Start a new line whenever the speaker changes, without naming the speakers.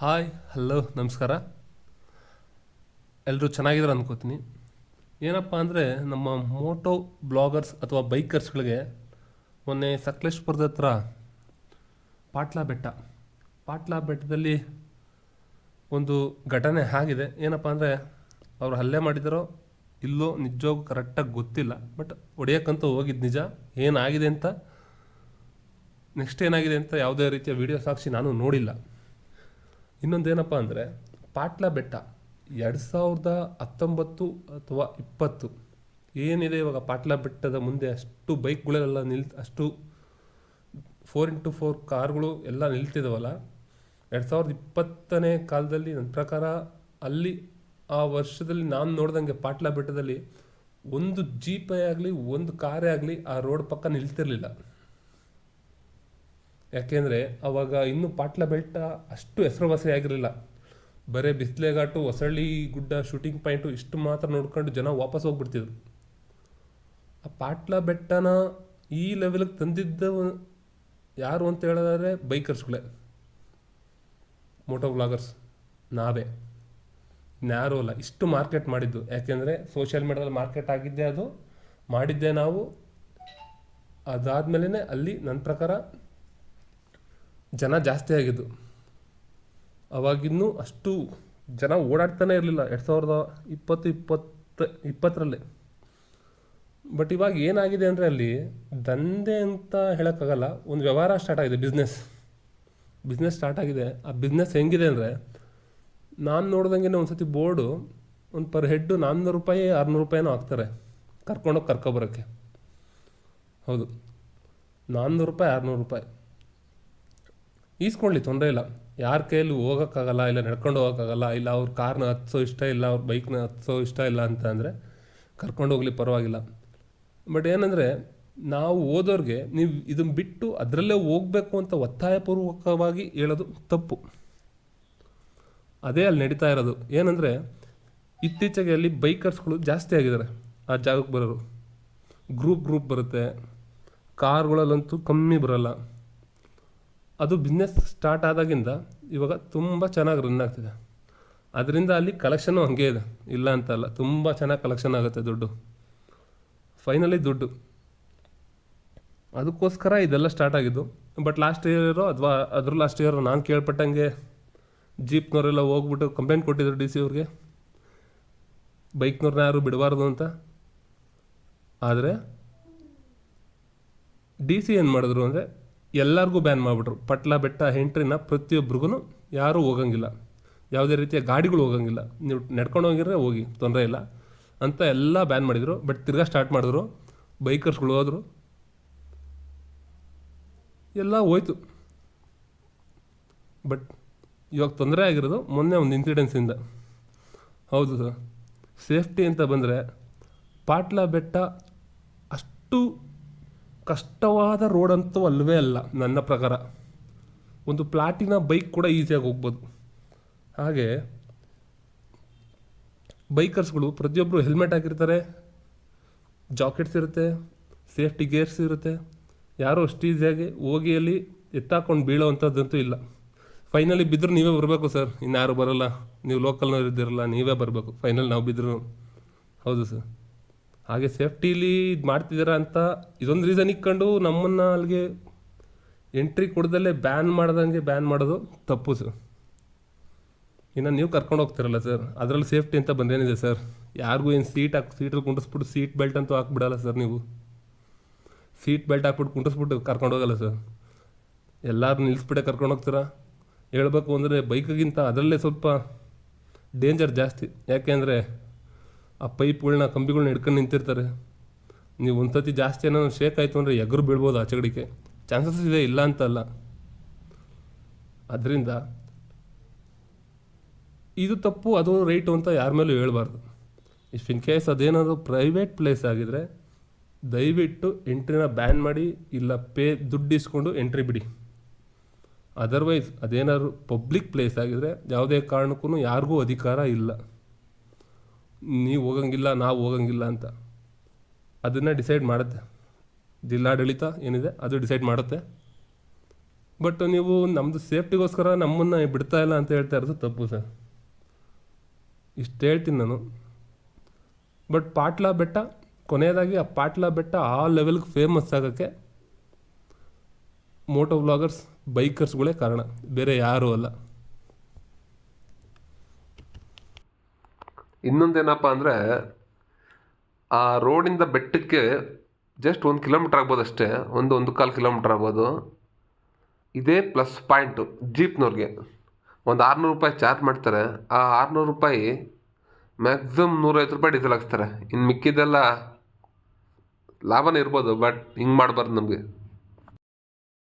Hi hello ನಮಸ್ಕಾರ. ಎಲ್ಲರೂ ಚೆನ್ನಾಗಿದ್ದಾರೆ ಅಂದ್ಕೋತೀನಿ ಏನಪ್ಪ ಅಂದರೆ ನಮ್ಮ ಮೋಟೋ ಬ್ಲಾಗರ್ಸ್ ಅಥವಾ ಬೈಕರ್ಸ್ಗಳಿಗೆ ಮೊನ್ನೆ ಸಕಲೇಶ್ಪುರದ ಹತ್ರ ಪಾಟ್ಲಾ ಬೆಟ್ಟ. ಪಾಟ್ಲಾ ಬೆಟ್ಟದಲ್ಲಿ ಒಂದು ಘಟನೆ ಆಗಿದೆ. ಏನಪ್ಪ ಅಂದರೆ ಅವರು ಹಲ್ಲೆ ಮಾಡಿದಾರೋ ಇಲ್ಲೋ ನಿಜವಾಗೂ ಕರೆಕ್ಟಾಗಿ ಗೊತ್ತಿಲ್ಲ. ಬಟ್ ಹೊಡೆಯೋಕ್ಕಂತೂ ಹೋಗಿದ್ದು ನಿಜ. ಏನಾಗಿದೆ ಅಂತ, ನೆಕ್ಸ್ಟ್ ಏನಾಗಿದೆ ಅಂತ ಯಾವುದೇ ರೀತಿಯ ವಿಡಿಯೋ ಸಾಕ್ಷಿ ನಾನು ನೋಡಿಲ್ಲ. ಇನ್ನೊಂದೇನಪ್ಪ ಅಂದರೆ ಪಾಟ್ಲ ಬೆಟ್ಟ, ಎರಡು ಸಾವಿರದ ಹತ್ತೊಂಬತ್ತು ಅಥವಾ ಇಪ್ಪತ್ತು, ಏನಿದೆ ಇವಾಗ ಪಾಟ್ಲ ಬೆಟ್ಟದ ಮುಂದೆ ಅಷ್ಟು ಬೈಕ್ಗಳೆಲ್ಲ ನಿಲ್, ಅಷ್ಟು ಫೋರ್ ಇಂಟು ಫೋರ್ ಕಾರ್ಗಳು ಎಲ್ಲ ನಿಲ್ತಿದ್ದಾವಲ್ಲ ಎರಡು ಸಾವಿರದ ಇಪ್ಪತ್ತನೇ ಕಾಲದಲ್ಲಿ ನನ್ನ ಪ್ರಕಾರ ಅಲ್ಲಿ ಆ ವರ್ಷದಲ್ಲಿ ನಾನು ನೋಡ್ದಂಗೆ ಪಾಟ್ಲ ಬೆಟ್ಟದಲ್ಲಿ ಒಂದು ಜೀಪೇ ಆಗಲಿ, ಒಂದು ಕಾರೇ ಆಗಲಿ ಆ ರೋಡ್ ಪಕ್ಕ ನಿಲ್ತಿರ್ಲಿಲ್ಲ. ಯಾಕೆಂದರೆ ಅವಾಗ ಇನ್ನೂ ಪಾಟ್ಲ ಬೆಟ್ಟ ಅಷ್ಟು ಹೆಸರುವಾಸಿ ಆಗಿರಲಿಲ್ಲ. ಬರೀ ಹೊಸಳ್ಳಿ ಗುಡ್ಡ ಶೂಟಿಂಗ್ ಪಾಯಿಂಟು ಇಷ್ಟು ಮಾತ್ರ ನೋಡ್ಕೊಂಡು ಜನ ವಾಪಸ್ ಹೋಗ್ಬಿಡ್ತಿದ್ರು. ಆ ಪಾಟ್ಲ ಬೆಟ್ಟನ ಈ ಲೆವೆಲ್ಗೆ ತಂದಿದ್ದ ಯಾರು ಅಂತ ಹೇಳಿದ್ರೆ ಬೈಕರ್ಸ್ಗಳೇ ಮೋಟೋ ಬ್ಲಾಗರ್ಸ್ ನಾವೇ. ನ್ಯಾರೋ ಅಲ್ಲ, ಇಷ್ಟು ಮಾರ್ಕೆಟ್ ಮಾಡಿದ್ದು. ಯಾಕೆಂದರೆ ಸೋಷಿಯಲ್ ಮೀಡಿಯಾದಲ್ಲಿ ಮಾರ್ಕೆಟ್ ಆಗಿದ್ದೆ ಅದು, ಮಾಡಿದ್ದೆ ನಾವು. ಅದಾದಮೇಲೆ ಅಲ್ಲಿ ನನ್ನ ಪ್ರಕಾರ ಜನ ಜಾಸ್ತಿ ಆಗಿದ್ದು. ಅವಾಗಿನ್ನೂ ಅಷ್ಟು ಜನ ಓಡಾಡ್ತಾನೆ ಇರಲಿಲ್ಲ. ಎರಡು ಸಾವಿರದ ಇಪ್ಪತ್ತು ಇಪ್ಪತ್ತು, ಇಪ್ಪತ್ತರಲ್ಲಿ. ಬಟ್ ಇವಾಗ ಏನಾಗಿದೆ ಅಂದರೆ ಅಲ್ಲಿ ದಂಧೆ ಅಂತ ಹೇಳೋಕ್ಕಾಗಲ್ಲ. ಒಂದು ವ್ಯವಹಾರ ಸ್ಟಾರ್ಟ್ ಆಗಿದೆ ಬಿಸ್ನೆಸ್ ಬಿಸ್ನೆಸ್ ಸ್ಟಾರ್ಟ್ ಆಗಿದೆ. ಆ ಬಿಸ್ನೆಸ್ ಹೆಂಗಿದೆ ಅಂದರೆ ನಾನು ನೋಡ್ದಂಗೆ ಒಂದು ಸತಿ ಬೋರ್ಡು ಒಂದು ಪರ್ ಹೆಡ್ಡು ನಾನ್ನೂರು ರೂಪಾಯಿ, ಆರುನೂರು ರೂಪಾಯಿನೂ ಹಾಕ್ತಾರೆ. ಕರ್ಕೊಂಡೋಗಿ ಕರ್ಕೊಬರೋಕ್ಕೆ ಹೌದು. ನಾನ್ನೂರು ರೂಪಾಯಿ, ಆರುನೂರು ರೂಪಾಯಿ. ಈಸ್ಕೊಳ್ಳಿ, ತೊಂದರೆ ಇಲ್ಲ. ಯಾರ ಕೈಯಲ್ಲಿ ಹೋಗೋಕ್ಕಾಗಲ್ಲ, ಇಲ್ಲ ನಡ್ಕೊಂಡು ಹೋಗೋಕ್ಕಾಗಲ್ಲ, ಇಲ್ಲ ಅವ್ರ ಕಾರ್ನ ಹತ್ಸೋ ಇಷ್ಟ ಇಲ್ಲ, ಅವ್ರ ಬೈಕ್ನ ಹತ್ಸೋ ಇಷ್ಟ ಇಲ್ಲ ಅಂತ ಅಂದರೆ ಕರ್ಕೊಂಡು ಹೋಗ್ಲಿ ಪರವಾಗಿಲ್ಲ. ಬಟ್ ಏನಂದರೆ ನಾವು ಓದೋರಿಗೆ ನೀವು ಇದನ್ನು ಬಿಟ್ಟು ಅದರಲ್ಲೇ ಹೋಗಬೇಕು ಅಂತ ಒತ್ತಾಯಪೂರ್ವಕವಾಗಿ ಹೇಳೋದು ತಪ್ಪು. ಅದೇ ಅಲ್ಲಿ ನಡೀತಾ ಇರೋದು. ಏನಂದರೆ ಇತ್ತೀಚೆಗೆ ಅಲ್ಲಿ ಬೈಕರ್ಸ್ಗಳು ಜಾಸ್ತಿ ಆಗಿದ್ದಾರೆ ಆ ಜಾಗಕ್ಕೆ ಬರೋರು. ಗ್ರೂಪ್ ಗ್ರೂಪ್ ಬರುತ್ತೆ. ಕಾರ್ಗಳಲ್ಲಂತೂ ಕಮ್ಮಿ ಬರಲ್ಲ. ಅದು ಬಿಸ್ನೆಸ್ ಸ್ಟಾರ್ಟ್ ಆದಾಗಿಂದ ಇವಾಗ ತುಂಬ ಚೆನ್ನಾಗಿ ರನ್ ಆಗ್ತಿದೆ. ಅದರಿಂದ ಅಲ್ಲಿ ಕಲೆಕ್ಷನು ಹಂಗೆ ಇದೆ. ಇಲ್ಲ ಅಂತ ಅಲ್ಲ, ತುಂಬ ಚೆನ್ನಾಗಿ ಕಲೆಕ್ಷನ್ ಆಗುತ್ತೆ ದುಡ್ಡು. ಫೈನಲಿ ದುಡ್ಡು. ಅದಕ್ಕೋಸ್ಕರ ಇದೆಲ್ಲ ಸ್ಟಾರ್ಟ್ ಆಗಿದ್ದು. ಬಟ್ ಲಾಸ್ಟ್ ಇಯರು ಅಥವಾ ಅದ್ರ ಲಾಸ್ಟ್ ಇಯರ್ ನಾನು ಕೇಳ್ಪಟ್ಟಂಗೆ ಜೀಪ್ನವರೆಲ್ಲ ಹೋಗ್ಬಿಟ್ಟು ಕಂಪ್ಲೇಂಟ್ ಕೊಟ್ಟಿದ್ರು ಡಿ ಸಿ ಅವ್ರಿಗೆ. ಬೈಕ್ನವ್ರನ್ನ ಯಾರು ಬಿಡಬಾರ್ದು ಅಂತ. ಆದರೆ ಡಿ ಸಿ ಏನು ಮಾಡಿದ್ರು ಅಂದರೆ ಎಲ್ಲರಿಗೂ ಬ್ಯಾನ್ ಮಾಡಿಬಿಟ್ರು. ಪಟ್ಲ, ಬೆಟ್ಟ, ಹೆಂಟ್ರಿನ ಪ್ರತಿಯೊಬ್ಬರಿಗೂ ಯಾರೂ ಹೋಗಂಗಿಲ್ಲ. ಯಾವುದೇ ರೀತಿಯ ಗಾಡಿಗಳು ಹೋಗಂಗಿಲ್ಲ. ನೀವು ನಡ್ಕೊಂಡು ಹೋಗಿದ್ರೆ ಹೋಗಿ, ತೊಂದರೆ ಇಲ್ಲ ಅಂತ ಎಲ್ಲ ಬ್ಯಾನ್ ಮಾಡಿದರು. ಬಟ್ ತಿರ್ಗಾ ಸ್ಟಾರ್ಟ್ ಮಾಡಿದ್ರು. ಬೈಕರ್ಸ್ಗಳು ಹೋದರು. ಎಲ್ಲ ಹೋಯ್ತು. ಬಟ್ ಇವಾಗ ತೊಂದರೆ ಆಗಿರೋದು ಮೊನ್ನೆ ಒಂದು ಇನ್ಸಿಡೆನ್ಸಿಂದ ಹೌದು ಸರ್ ಸೇಫ್ಟಿ ಅಂತ ಬಂದರೆ ಪಾಟ್ಲ, ಬೆಟ್ಟ ಅಷ್ಟು ಕಷ್ಟವಾದ ರೋಡ್ ಅಂತೂ ಅಲ್ಲವೇ ಅಲ್ಲ ನನ್ನ ಪ್ರಕಾರ. ಒಂದು ಪ್ಲಾಟಿನ ಬೈಕ್ ಕೂಡ ಈಸಿಯಾಗಿ ಹೋಗ್ಬೋದು. ಹಾಗೆ ಬೈಕರ್ಸ್ಗಳು ಪ್ರತಿಯೊಬ್ಬರು ಹೆಲ್ಮೆಟ್ ಹಾಕಿರ್ತಾರೆ ಜಾಕೆಟ್ಸ್ ಇರುತ್ತೆ ಸೇಫ್ಟಿ ಗೇರ್ಸ್ ಇರುತ್ತೆ. ಯಾರೂ ಅಷ್ಟು ಈಸಿಯಾಗಿ ಹೋಗಿ ಅಲ್ಲಿ ಎತ್ತಾಕೊಂಡು ಬೀಳೋ ಅಂಥದ್ದಂತೂ ಇಲ್ಲ. ಫೈನಲಿ ಬಿದ್ದರೂ ನೀವೇ ಬರಬೇಕು ಸರ್ ಇನ್ಯಾರು ಬರೋಲ್ಲ. ನೀವು ಲೋಕಲ್ನವ್ರು ಇದ್ದಿರಲ್ಲ, ನೀವೇ ಬರಬೇಕು. ಫೈನಲ್ ನಾವು ಬಿದ್ದರೂ ಹೌದು ಸರ್ ಹಾಗೆ ಸೇಫ್ಟಿಲಿ ಇದು ಮಾಡ್ತಿದ್ದೀರಾ ಅಂತ ಇದೊಂದು ರೀಸನ್ ಇಕ್ಕೊಂಡು ನಮ್ಮನ್ನು ಅಲ್ಲಿಗೆ ಎಂಟ್ರಿ ಕೊಡ್ದಲ್ಲೇ ಬ್ಯಾನ್ ಮಾಡ್ದಂಗೆ ಬ್ಯಾನ್ ಮಾಡೋದು ತಪ್ಪು ಸರ್ ಇನ್ನು ನೀವು ಕರ್ಕೊಂಡು ಹೋಗ್ತಿರಲ್ಲ ಸರ್ ಅದರಲ್ಲಿ ಸೇಫ್ಟಿ ಅಂತ ಬಂದೇನಿದೆ ಸರ್ ಯಾರಿಗೂ ಏನು ಸೀಟ್ ಹಾಕಿ ಸೀಟಲ್ಲಿ ಕುಂಡಿಸ್ಬಿಟ್ಟು ಸೀಟ್ ಬೆಲ್ಟ್ ಅಂತೂ ಹಾಕ್ಬಿಡಲ್ಲ ಸರ್ ನೀವು. ಸೀಟ್ ಬೆಲ್ಟ್ ಹಾಕ್ಬಿಟ್ಟು ಕುಂಡಿಸ್ಬಿಟ್ಟು ಕರ್ಕೊಂಡು ಹೋಗಲ್ಲ ಸರ್ ಎಲ್ಲರೂ ನಿಲ್ಲಿಸ್ಬಿಟ್ಟೆ ಕರ್ಕೊಂಡು ಹೋಗ್ತೀರಾ? ಹೇಳ್ಬೇಕು ಅಂದರೆ ಬೈಕ್ಗಿಂತ ಅದರಲ್ಲೇ ಸ್ವಲ್ಪ ಡೇಂಜರ್ ಜಾಸ್ತಿ. ಯಾಕೆಂದರೆ ಆ ಪೈಪ್ಗಳನ್ನ ಕಂಬಿಗಳನ್ನ ಹಿಡ್ಕೊಂಡು ನಿಂತಿರ್ತಾರೆ. ನೀವು ಒಂದು ಸತಿ ಜಾಸ್ತಿ ಏನೋ ಶೇಕ್ ಆಯಿತು ಅಂದರೆ ಎಗರು ಬೀಳ್ಬೋದು ಆಚೆಗಡಿಕೆ ಚಾನ್ಸಸ್ ಇದೆ ಇಲ್ಲ ಅಂತಲ್ಲ ಅದರಿಂದ ಇದು ತಪ್ಪು, ಅದು ರೈಟು ಅಂತ ಯಾರ ಮೇಲೂ ಹೇಳ್ಬಾರ್ದು. ಇಫ್ ಇನ್ ಕೇಸ್ ಅದೇನಾದರೂ ಪ್ರೈವೇಟ್ ಪ್ಲೇಸ್ ಆಗಿದ್ರೆ ದಯವಿಟ್ಟು ಎಂಟ್ರಿನ ಬ್ಯಾನ್ ಮಾಡಿ, ಇಲ್ಲ ಪೇ ದುಡ್ಡು ಇಸ್ಕೊಂಡು ಎಂಟ್ರಿ ಬಿಡಿ. ಅದರ್ವೈಸ್ ಅದೇನಾದ್ರು ಪಬ್ಲಿಕ್ ಪ್ಲೇಸ್ ಆಗಿದ್ರೆ ಯಾವುದೇ ಕಾರಣಕ್ಕೂ ಯಾರಿಗೂ ಅಧಿಕಾರ ಇಲ್ಲ. ನೀವು ಹೋಗಂಗಿಲ್ಲ, ನಾವು ಹೋಗಂಗಿಲ್ಲ ಅಂತ. ಅದನ್ನು ಡಿಸೈಡ್ ಮಾಡುತ್ತೆ. ಜಿಲ್ಲಾಡಳಿತ ಏನಿದೆ, ಅದು ಡಿಸೈಡ್ ಮಾಡುತ್ತೆ. ಬಟ್ ನೀವು ನಮ್ಮದು ಸೇಫ್ಟಿಗೋಸ್ಕರ ನಮ್ಮನ್ನು ಬಿಡ್ತಾ ಇಲ್ಲ ಅಂತ ಹೇಳ್ತಾ ಇರೋದು ತಪ್ಪು ಸರ್. ಇಷ್ಟು ಹೇಳ್ತೀನಿ ನಾನು. ಬಟ್ ಪಾಟ್ಲ ಬೆಟ್ಟ, ಕೊನೆಯದಾಗಿ ಆ ಪಾಟ್ಲ ಬೆಟ್ಟ ಆ ಲೆವೆಲ್ಗೆ ಫೇಮಸ್ ಆಗೋಕ್ಕೆ ಮೋಟೋ ವ್ಲಾಗರ್ಸ್ ಬೈಕರ್ಸ್ಗಳೇ ಕಾರಣ. ಬೇರೆ ಯಾರೂ ಅಲ್ಲ.
ಇನ್ನೊಂದೇನಪ್ಪ ಅಂದರೆ, ಆ ರೋಡಿಂದ ಬೆಟ್ಟಕ್ಕೆ ಜಸ್ಟ್ ಒಂದು ಕಿಲೋಮೀಟ್ರ್ ಆಗ್ಬೋದು ಅಷ್ಟೇ, ಒಂದು ಒಂದು ಕಾಲು ಕಿಲೋಮೀಟ್ರ್ ಆಗ್ಬೋದು. ಇದೇ ಪ್ಲಸ್ ಪಾಯಿಂಟು ಜೀಪ್ನವ್ರಿಗೆ. ಒಂದು ಆರುನೂರು ರೂಪಾಯಿ ಚಾರ್ಜ್ ಮಾಡ್ತಾರೆ. ಆ ಆರುನೂರು ರೂಪಾಯಿ ಮ್ಯಾಕ್ಸಿಮಮ್ ನೂರೈವತ್ತು ರೂಪಾಯಿ ಡೀಸೆಲ್ ಹಾಕ್ಸ್ತಾರೆ. ಇನ್ನು ಮಿಕ್ಕಿದ್ದೆಲ್ಲ ಲಾಭನೇ ಇರ್ಬೋದು ಬಟ್ ಹಿಂಗೆ ಮಾಡಬಾರ್ದು ನಮಗೆ.